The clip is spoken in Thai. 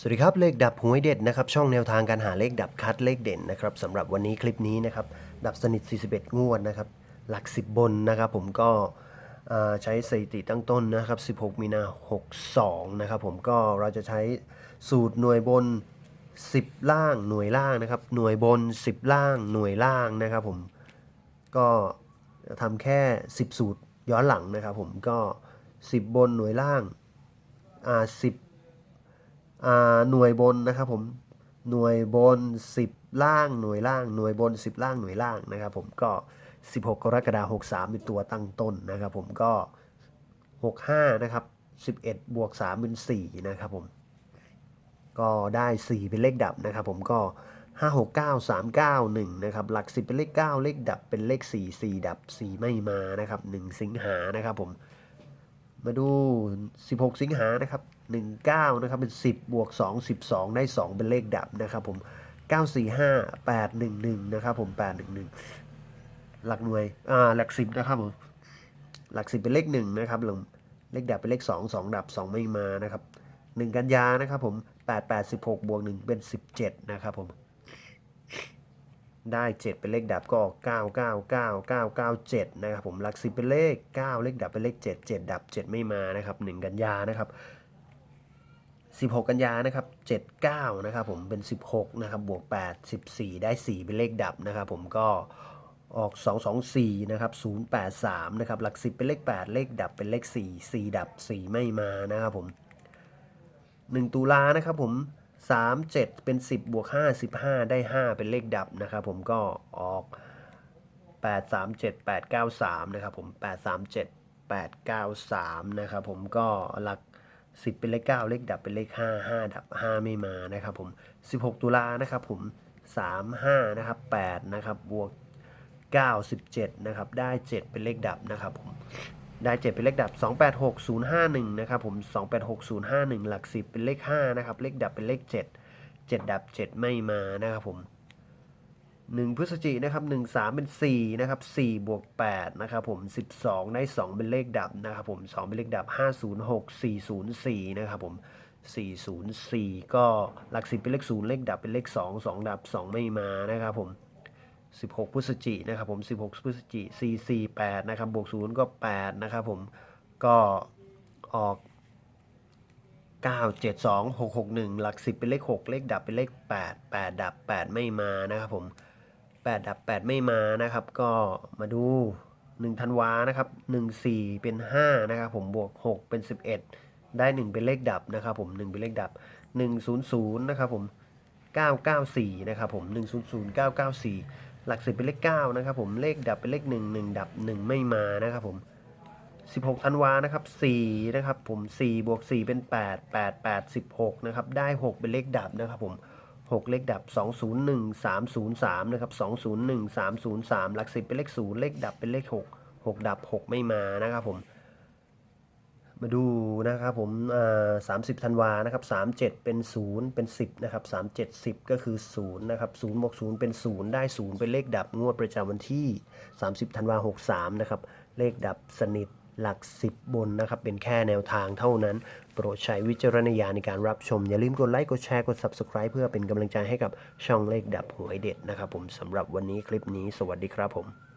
สวัสดีครับ เลขดับหวยเด็ดนะครับ ช่องแนวทางการหาเลขดับคัดเลขเด่นนะครับสำหรับวันนี้คลิปนี้นะครับ ดับสนิท 41 งวดนะครับ หลัก 10 บนนะครับผมก็ใช้สถิติตั้งต้นนะครับ 16 มีนา 62 นะครับผมก็เราจะใช้สูตรหน่วยบน 10 ล่างหน่วยล่างนะครับ หน่วยบน 10 ล่างหน่วยล่างนะครับผมก็ทำแค่ 10 สูตรย้อนหลังนะครับผมก็ 10 บนหน่วยล่างอ่า10 หน่วยบนนะครับผมหน่วยบน 10 ล่างหน่วยล่างหน่วยบน 10 ล่างหน่วยล่างนะครับผมก็ 16 กรกฎาคม63 เป็นตัวตั้งต้นนะครับผมก็ 65 นะครับ 11 บวก 3 เป็น 4 นะครับผมก็ได้ 4 เป็นเลขดับนะครับผมก็ 5 6 9 3 9 1 นะครับ หลัก 10 เป็นเลข 9 เลขดับเป็นเลข 4 4 ดับ 4 ไม่มานะครับ 1 สิงหานะครับผม มาดู 16 สิงหานะครับ 19 นะครับ เป็น 10 บวก 2 12 ได้ 2 เป็นเลขดับนะครับผม 945 811 นะครับผม 811 หลักหน่วย อ่า หลัก 10 นะครับผม หลัก 10 เป็นเลข 1 นะครับหลักเลขดับเป็นเลข 2 2 ดับ 2 ไม่มานะครับ 1 กันยานะครับผม 8 8 16 บวก 1 เป็น 17 นะครับผม ได้ 7 เป็นเลขดับก็ 9 9 9 9 9 7 นะครับผมหลัก10เป็นเลข 9 เลขดับเป็นเลข 7 7 ดับ 7 ไม่มานะครับ 1 กันยานะครับ 16 กันยานะครับ 79 นะครับผมเป็น 16 นะครับบวก 8 14 ได้ 4 เป็นเลขดับนะครับผมก็ออก 224 นะครับ 083 นะครับ หลัก 10 เป็นเลข 8 เลขดับเป็นเลข 4 4 ดับ 4 ไม่มานะครับผม 1 ตุลานะครับผม 3 7 เป็น 10 บวก 5 15 ได้ 5 เป็นเลขดับนะครับผมก็ออก 8 3 7 8 9 3 นะครับผม 8 3 7 8 9 3 นะครับผมก็หลัก 10 เป็นเลข 9 เลขดับเป็นเลข 5 5 ดับ 5 ไม่มานะครับผม 16 ตุลานะครับผม 3 5 นะครับ 8 นะครับ บวก 9 17 นะครับ ได้ 7 เป็นเลขดับนะครับผม ได้ 7 เป็นเลขดับ 286051 นะครับผม 286051 หลัก 10 เป็นเลข 5 นะครับ เลขดับเป็นเลข 7 7 ดับ 7 ไม่มานะครับผม 1 พฤศจิกนะครับ 1 3 เป็น 4 นะครับ 4 บวก 8 นะครับผม 12 ได้ 2 เป็นเลขดับนะครับผม 2 เป็นเลขดับ 506 404 นะครับผม 404 ก็หลัก 10 เป็นเลข 0 เลขดับเป็นเลข 2 2 ดับ 2 ไม่มานะครับผม 16 พฤศจินะครับผม 16 พฤศจิกายน448นะครับบวก0ก็ 8 นะครับผมก็ออก 9 7 2 6 6 1 หลัก 10 เป็นเลข 6 เลขดับเป็นเลข 8 8 ดับ 8 ไม่มานะครับผม 8 ดับ 8 ไม่มานะครับ ก็มาดู1ธันวานะครับ1 4 เป็น 5 นะครับผมบวก 6 เป็น 11 ได้ 1 เป็นเลขดับนะครับผม 1 เป็นเลขดับ 100 นะครับผม994 นะครับผม 100 994 หลักสิบเป็นเลข9นะครับผมเลขดับเป็นเลข 1 1 ดับ 1 ไม่มานะครับผม 16ธันวานะครับ4นะครับผม4บวก4เป็น 8 8 8 16นะครับได้ 6 เป็นเลขดับนะครับผม6 เลขดับ 201 303นะครับ201 303 หลักสิบเป็นเลข0เลขดับเป็นเลข 6 6 ดับ 6 ไม่มานะครับผม มาดูนะครับผมอ่า30ธันวานะครับ37เจ็ดเป็น0เป็น10นะครับ37 10ก็คือ0นย์นะครับ0บวก0เป็น0ได้0เป็นเลขดับงวดประจำวันที่30ธันวา63นะครับเลขดับสนิทหลัก 10 บนนะครับ เป็นแค่แนวทางเท่านั้น โปรดใช้วิจารณญาณในการรับชม อย่าลืมกดไลค์ กดแชร์ กด Subscribe เพื่อเป็นกำลังใจให้กับช่องเลขดับหวยเด็ดนะครับผมสำหรับวันนี้คลิปนี้สวัสดีครับผม